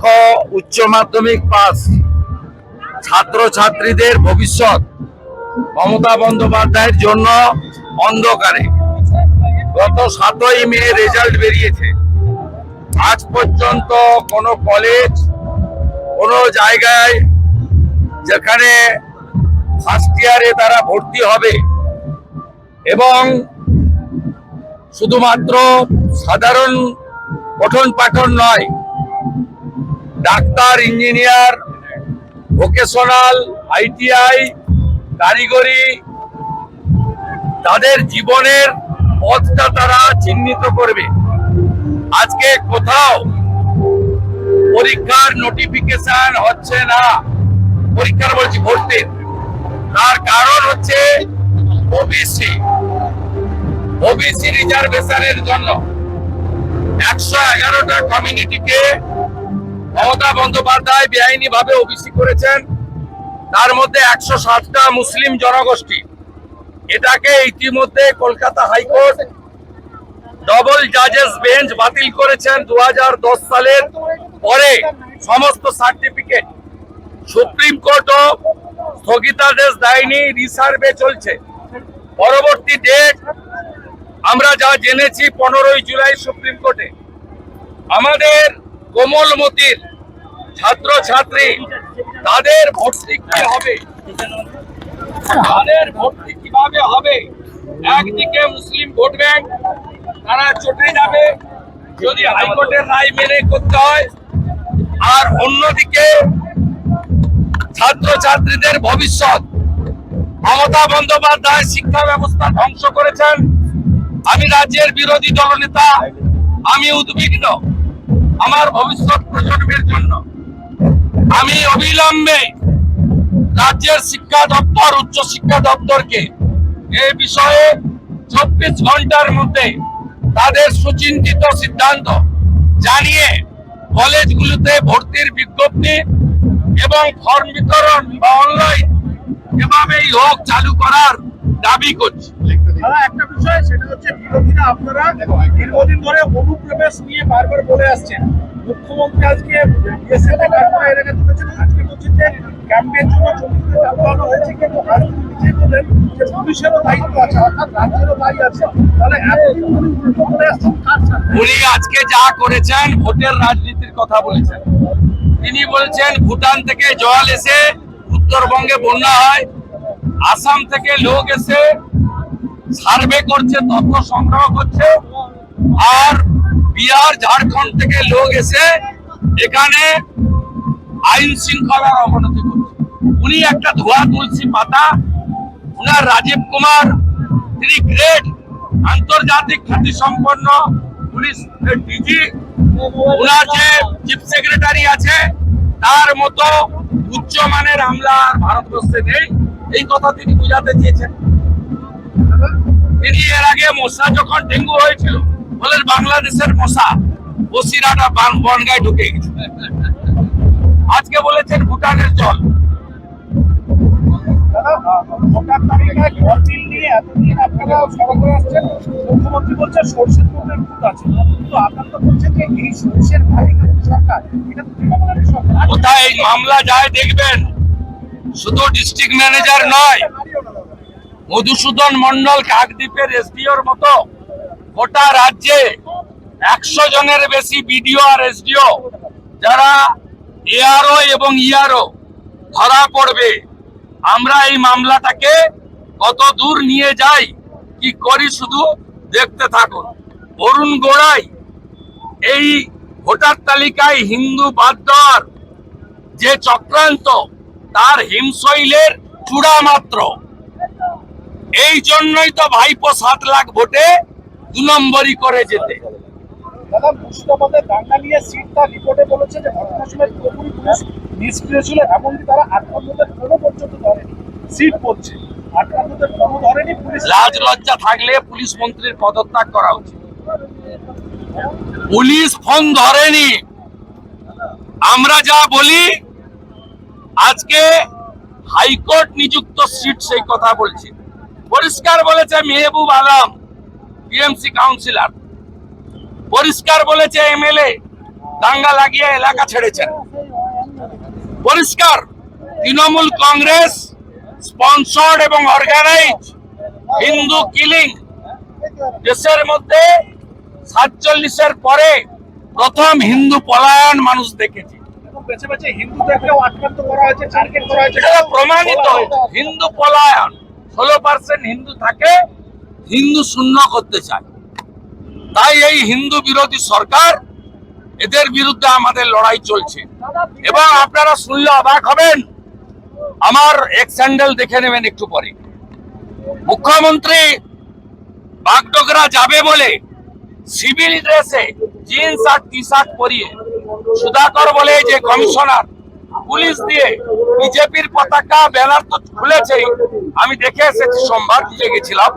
লক্ষ উচ্চ মাধ্যমিক পাস। ছাত্র ছাত্রীদের ভবিষ্যৎ মমতা বন্দ্যোপাধ্যায়ের জন্য অন্ধকারে। গত সাতই মে রেজাল্ট বেরিয়েছে। আজ পর্যন্ত কোনো কলেজ, কোনো জায়গায় যেখানে ফার্স্ট ইয়ারে তারা ভর্তি হবে এবং শুধুমাত্র সাধারণ পঠন পাঠন নয় ডাক্তার, ইঞ্জিনিয়ার, ভোকেশনাল, আইটিআই, কারিগরি, তাদের জীবনের পথটা তারা চিহ্নিত করবে। আজকে কোথাও পরীক্ষার নোটিফিকেশন হচ্ছে না। পরীক্ষার বলছি ভর্তির তার কারণ হচ্ছে ওবিসি ওবিসি রিজার্ভেশনের জন্য একশো এগারোটা কমিউনিটিকে মমতা বন্দ্যোপাধ্যায় বেআইনি ভাবে ওবিসি করেছেন। তার মধ্যে একশো সাতটা মুসলিম জনগোষ্ঠী। এটাকে ইতিমধ্যে কলকাতা হাইকোর্ট ডবল জাজেস বেঞ্চ বাতিল করেছেন দু হাজার দশ সালের পরে সমস্ত সার্টিফিকেট। সুপ্রিম কোর্টও স্থগিতাদেশ দেয়নি, রিসার্ভে চলছে। পরবর্তী ডেট আমরা যা জেনেছি পনেরোই জুলাই সুপ্রিম কোর্টে। আমাদের কোমলমতির ছাত্র ছাত্রী তাদের ভর্তি কি হবে? তাদের ভর্তি কীভাবে হবে? একদিকে মুসলিম ভোট ব্যাংক, তারা চটে যাবে যদি হাইকোর্টের রায় মেনে করতে হয়। আর অন্যদিকে ছাত্র ছাত্রীদের ভবিষ্যৎ। মমতা বন্দ্যোপাধ্যায় শিক্ষা ব্যবস্থা ধ্বংস করেছেন। আমি রাজ্যের বিরোধী দলনেতা, আমি উদ্বিগ্ন আমার ভবিষ্যৎ প্রজন্মের জন্য। আমি অবিলম্বে রাজ্যের শিক্ষা দপ্তর, উচ্চ শিক্ষা দপ্তরকে এই বিষয়ে চব্বিশ ঘণ্টার মধ্যে তাদের সুচিন্তিত সিদ্ধান্ত জানিয়ে কলেজগুলোতে ভর্তির বিজ্ঞপ্তি এবং ফর্ম বিতরণ বা অনলাইন এভাবেই হোক চালু করার দাবি করছি। দাদা, একটা বিষয়, সেটা হচ্ছে বিরোধীরা আপনারা দীর্ঘদিন ধরে অনুপ্রবেশ নিয়ে বারবার বলে আসছেন। মুখ্যমন্ত্রী আজকে বিএসএফ আগে তুলেছেন, আজকে বলছেন যে ক্যাম্পের জন্য জমিতে হয়েছে, কিন্তু আজ তিনি নিজে বলেন যে পুলিশেরও দায়িত্ব আছে, অর্থাৎ রাজ্যেরও দায়ী আছে, তাহলে এতদিন বলে আসছেন উনি আজকে যা করেছেন, ভোটের রাজনীতির কথা বলেছেন। তিনি বলছেন, ভুটান থেকে জল এসে উত্তরবঙ্গে বন্যা হয়, আসাম থেকে লোক এসে সার্ভে করছে, তথ্য সংগ্রহ করছে আর বিহার, ঝাড়খণ্ড থেকে লোক এসে এখানে আইন শৃঙ্খলার অবনতি করছে। উনি একটা ধোয়া তুলসী পাতা, উনার রাজীব কুমার, তিনি গ্রেট আন্তর্জাতিক খ্যাতি সম্পন্ন পুলিশ ডিজি উনার যে চিফ সেক্রেটারি আছে, তার মতো উচ্চমানের আমলা ভারতবর্ষে নেই। এই কথা তিনি বুঝাতে চেয়েছেন। এর আগে মশা যখন ডেঙ্গু হয়েছিল, বলেন বাংলাদেশের মশা বসিরাটা বনগায় ঢুকে গেছে। আজকে বলেছেন ভুটানের জল। মধ্যে এই কোথায় মামলা যায় দেখবেন? শুধু ডিস্ট্রিক্ট ম্যানেজার নয় মধুসূদন মন্ডল কাকদ্বীপের এসডিওর মতো গোটা রাজ্যে একশো জনের বেশি বিডিও আর এসডিও যারা এআরও এবং ইআরও ধরা পড়বে। আমরা এই মামলাটাকে কত দূর নিয়ে যাই, কি করি শুধু দেখতে থাকুন। অরুণ গোড়াই এই ভোটার তালিকায় হিন্দু বাদ দেওয়ার যে চক্রান্ত, তার হিমশৈলের চূড়া মাত্র এই জন্যই তো ভাইপো সাত লাখ ভোটে দু নম্বরই করে যেতে। দাদা মুর্শিদাবাদের দাঙ্গা নিয়ে সিট তার রিপোর্টে বলেছে যে ঘটনার সময় পুরোপুরি পুলিশ নিষ্ক্রিয় ছিল এমনকি তারা আক্রান্তদের কোনো পর্যন্ত ধরেনি। সিট পড়ছে। আক্রান্তদের কোনো ধরেনি পুলিশ। লাজ লজ্জা থাকলে পুলিশ মন্ত্রীর পদত্যাগ করা উচিত। পুলিশ ফোন ধরেনি। আমরা যা বলি আজকে হাইকোর্ট নিযুক্ত সিট সেই কথা বলছি। পরিষ্কার বলেছে মেহবুব আলম টিএমসি কাউন্সিলর। পরিষ্কার বলেছে এমএলএ দাঙ্গা লাগিয়ে এলাকা ছেড়েছেন। পরিষ্কার তৃণমূল কংগ্রেস স্পন্সর্ড এবং অর্গানাইজ হিন্দু কিলিং দেশের মধ্যে সাতচল্লিশের পরে প্রথম হিন্দু পলায়ন মানুষ দেখেছে। প্রমাণিত। হিন্দু পলায়ন। ষোলো পার্সেন্ট হিন্দু থাকে, হিন্দু শূন্য করতে চায়। তাই এই হিন্দু বিরোধী সরকার এদের বিরুদ্ধে আমাদের লড়াই চলছে। এবং আপনারা শুনলে অবাক হবেন, আমার এক স্যান্ডেল দেখে নেবেন একটু পরে। মুখ্যমন্ত্রী বাগডোগরা যাবে বলে সিভিল ড্রেসে জিন্স আর টি শার্ট পরিয়ে সুধাকর বলে যে কমিশনার পুলিশ দিয়ে বিজেপির পতাকা ব্যানার তো খুলেছেই। আমি দেখে এসেছি, সোমবার নিজে গেছিলাম।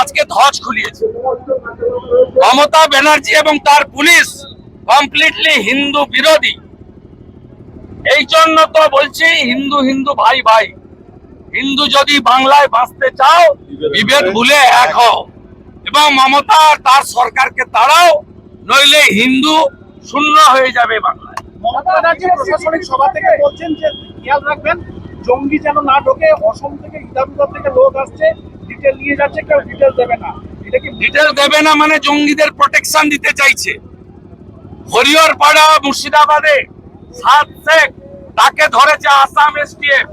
আজকে ধ্বজ খুলিয়েছে। মমতা ব্যানার্জি এবং তার পুলিশ কমপ্লিটলি হিন্দু বিরোধী। এই জন্য তো বলছি, হিন্দু হিন্দু ভাই ভাই, হিন্দু যদি বাংলায় বাঁচতে চাও, বিভেদ ভুলে এক হও। এবং মমতা তার সরকারকে তাড়াও, নইলে হিন্দু শূন্য হয়ে যাবে বাংলায়। মমতা ব্যানার্জি প্রশাসনিক সভা থেকে বলছেন যে খেয়াল রাখবেন জঙ্গি যেন না ঢোকে অসম থেকে ইদামুদার থেকে লোক আসছে ডিটেল নিয়ে যাচ্ছে কেউ ডিটেল দেবে না। এটা কি ডিটেল দেবে না মানে জঙ্গিদের প্রোটেকশন দিতে চাইছে। হরিহর পাড়া মুর্শিদাবাদে সাত শেখ তাকে ধরেছে আসাম এসটিএফ।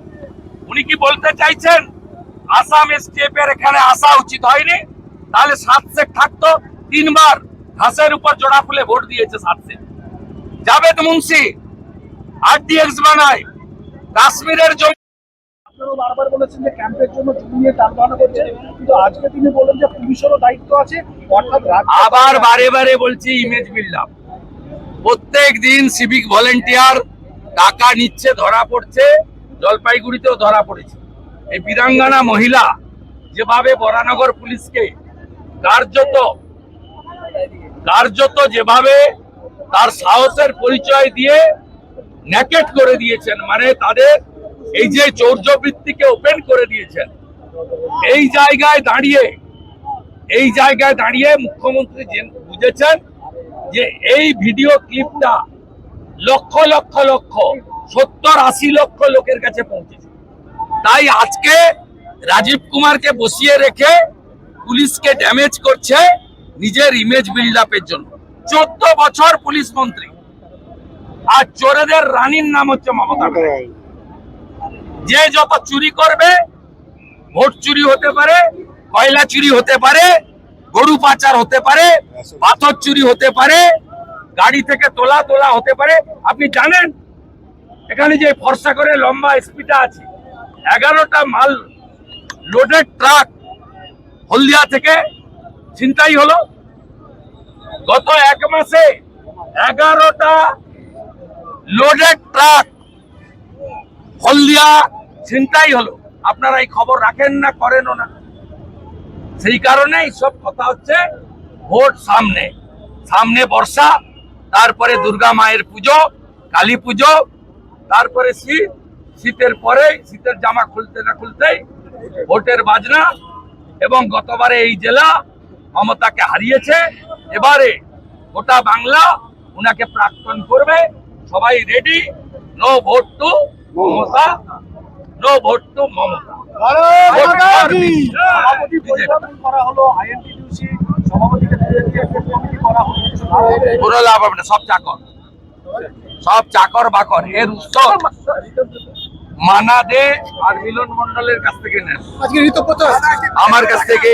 উনি কি বলতে চাইছেন? আসাম এসটিএফ এর এখানে আসা উচিত হয়নি। তাহলে সাত শেখ থাকতো তিনবার ঘাসের উপর জোড়া ফুলে ভোট দিয়েছে সাত শেখ। জাভেদ মুন্সি। আরডিএক্স বানায়। কাশ্মীরের জমি আপনারাও বারবার বলেছেন যে ক্যাম্পের জন্য জমি নিয়ে টালবাহানা করছে কিন্তু আজকে তিনি বলেন যে পুলিশেরও দায়িত্ব আছে অর্থাৎ আবার বারে বারে বলছি ইমেজ প্রত্যেক দিন সিভিক ভলেন্টিয়ার টাকা নিচ্ছে ধরা পড়ছে জলপাইগুড়িতেও ধরা পড়েছে। এই বীরাঙ্গনা মহিলা যেভাবে বরানগর পুলিশকে কার্যত কার্যত যেভাবে তার সাহসের পরিচয় দিয়ে ন্যাকেট করে দিয়েছেন। মানে তাদের এই যে চৌর্যবৃত্তিকে ওপেন করে দিয়েছেন। এই জায়গায় দাঁড়িয়ে, এই জায়গায় দাঁড়িয়ে মুখ্যমন্ত্রী বুঝেছেন যে এই ভিডিও ক্লিপটা লক্ষ লক্ষ লক্ষ, সত্তর, আশি লক্ষ লোকের কাছে পৌঁছেছে। তাই আজকে রাজীব কুমারকে বসিয়ে রেখে পুলিশকে ড্যামেজ করছে নিজের ইমেজ বিল্ড আপের জন্য। চোদ্দ বছর পুলিশ মন্ত্রী। আর চোরেদের রানীর নাম হচ্ছে মমতা ব্যানার্জি। যে যত চুরি করবে ভোট চুরি হতে পারে কয়লা চুরি হতে পারে গরু পাচার হতে পারে পাথর চুরি হতে পারে গাড়ি থেকে তোলা তোলা হতে পারে। আপনি জানেন এখানে যে ফর্সা করে লম্বা স্পিডটা আছে এগারোটা মাল লোডেড ট্রাক হলদিয়া থেকে ছিনতাই হলো। গত এক মাসে এগারোটা লোডেড ট্রাক হলদিয়া ছিনতাই হলো। আপনারা এই খবর রাখেন না, করেনও না। সেই কারণে সব কথা হচ্ছে ভোট সামনে। সামনে বর্ষা, তারপরে দুর্গা মায়ের পুজো, কালী পুজো, তারপরে শীত শীতের পরে শীতের জামা খুলতে না খুলতেই ভোটের বাজনা, এবং গতবারে এই জেলা মমতাকে হারিয়েছে। এবারে গোটা বাংলা উনাকে প্রাক্তন করবে। সবাই ready no vote to Mamata. No vote to Mamata? কোনো লাভ হবে না সব চাকর। সব চাকর বাকর এর উত্তর মানা দে আর মিলন মন্ডলের কাছ থেকে নেন। আমার কাছ থেকে